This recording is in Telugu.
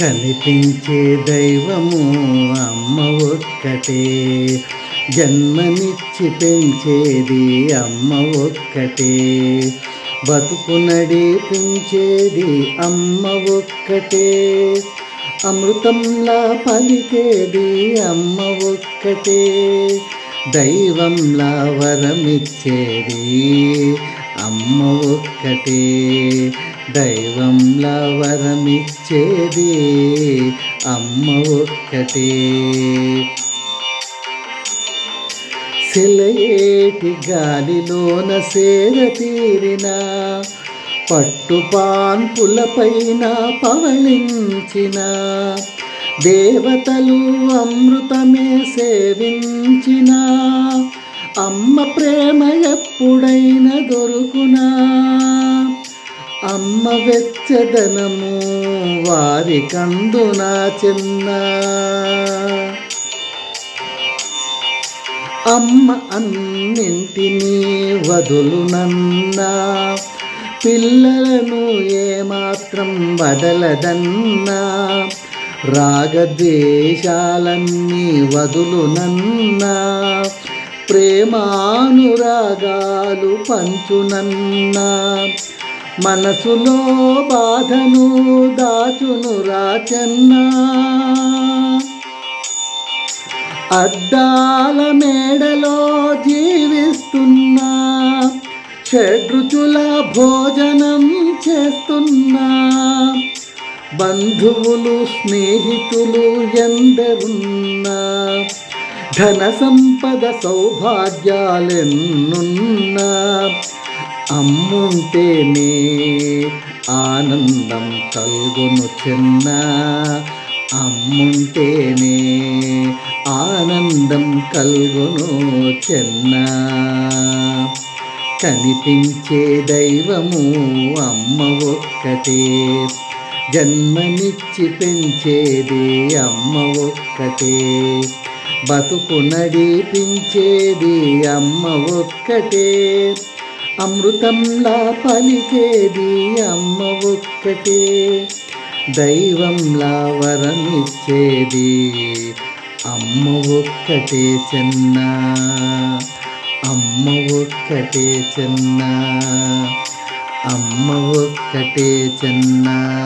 కనిపించే దైవము అమ్మ ఒక్కటే. జన్మనిచ్చి పెంచేది అమ్మ ఒక్కటే. బతుకు నడిపించేది అమ్మ ఒక్కటే. అమృతంలా పలికేది అమ్మ ఒక్కటే. దైవంలా వరమిచ్చేది అమ్మ ఒక్కటే దైవంలా వరమిచ్చేది అమ్మ ఒక్కటే. సెలయేటి గాలిలోన సేద తీరిన పట్టుపాన్పులపైన పవళించిన. దేవతలు అమృతమే సేవించినా. అమ్మ ప్రేమ ఎప్పుడైనా దొరుకునా? అమ్మ వెచ్చదనము వారి కందునా చిన్న? అమ్మ అన్నింటినీ వదులునన్నా పిల్లలను ఏమాత్రం వదలదన్నా? రాగద్వేషాలన్నీ వదులునన్నా ప్రేమానురాగాలు పంచునన్న మనసులో బాధను దాచును రాచన్న. అద్దాల మేడలో జీవిస్తున్నా షడ్రుచుల భోజనం చేస్తున్నా బంధువులు స్నేహితులు ఎందరున్నా ధన సంపద సౌభాగ్యాలెన్నున్నా అమ్ముంటేనే ఆనందం కల్గును చిన్న అమ్ముంటేనే ఆనందం కల్గును చిన్న. కనిపించే దైవము అమ్మ ఒక్కటే జన్మనిచ్చి పెంచేది అమ్మ ఒక్కటే. బతుకు నడిపించేది అమ్మ ఒక్కటే. అమృతంలా పలికేది అమ్మ ఒక్కటే. దైవంలా వరమిచ్చేది అమ్మ ఒక్కటే చెన్న. అమ్మ ఒక్కటే చెన్న. అమ్మ ఒక్కటే చెన్నా.